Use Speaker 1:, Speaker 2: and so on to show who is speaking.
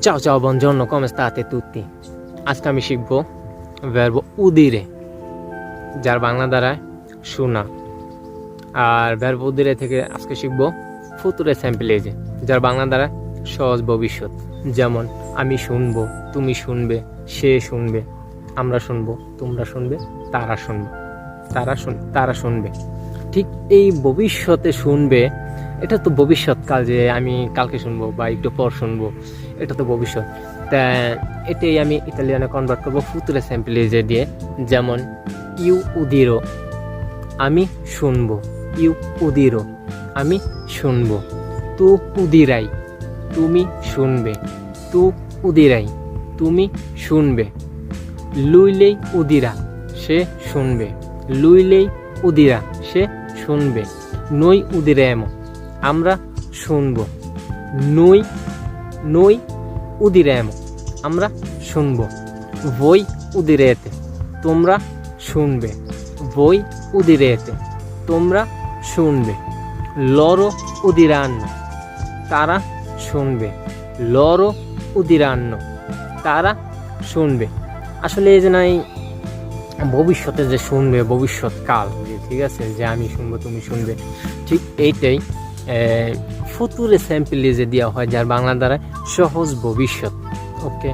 Speaker 1: Ciao ciao, buongiorno, come state tutti? আজকে আমি শিখব ভার্ব উদিরে যার বাংলা দ্বারায় শোনা আর ভার্ব উদিরে থেকে আজকে শিখব ফুতুরে স্যাম্পেলেজে যার বাংলা দ্বারা সহজ ভবিষ্যৎ যেমন আমি শুনব তুমি শুনবে সে শুনবে আমরা শুনব তোমরা শুনবে তারা শুনবে তারা শুন তারা শুনবে ঠিক এই ভবিষ্যতে শুনবে এটা তো ভবিষ্যৎকাল যে আমি কালকে শুনব বা একটু পর শুনব, এটা তো ভবিষ্যৎ। তা এটাই আমি ইতালিয়ানে কনভার্ট করব ফুতুরে স্যাম্পেলেজে দিয়ে। যেমন, ইউ উদিরো, আমি শুনব। ইউ উদিরো, আমি শুনব। তু উদিরাই, তুমি শুনবে। তু উদিরাই, তুমি শুনবে। লুইলেই উদিরা, সে শুনবে। লুইলেই উদিরা, সে শুনবে। নই উদিরেমো আমরা শুনব। নই নই উদিরেমো, আমরা শুনব। বই উদিরেতে, তোমরা শুনবে। বই উদিরেতে, তোমরা শুনবে। লরো উদিরান্ন, তারা শুনবে। লরো উদিরান্ন, তারা শুনবে। আসলে এই যে নাই, ভবিষ্যতে যে শুনবে, ভবিষ্যৎকাল, ঠিক আছে? যে আমি শুনব, তুমি শুনবে। ঠিক এইটাই ফুতুরে স্যাম্পেলে যে দেওয়া হয় যার বাংলা দ্বারা সহজ ভবিষ্যৎ। ওকে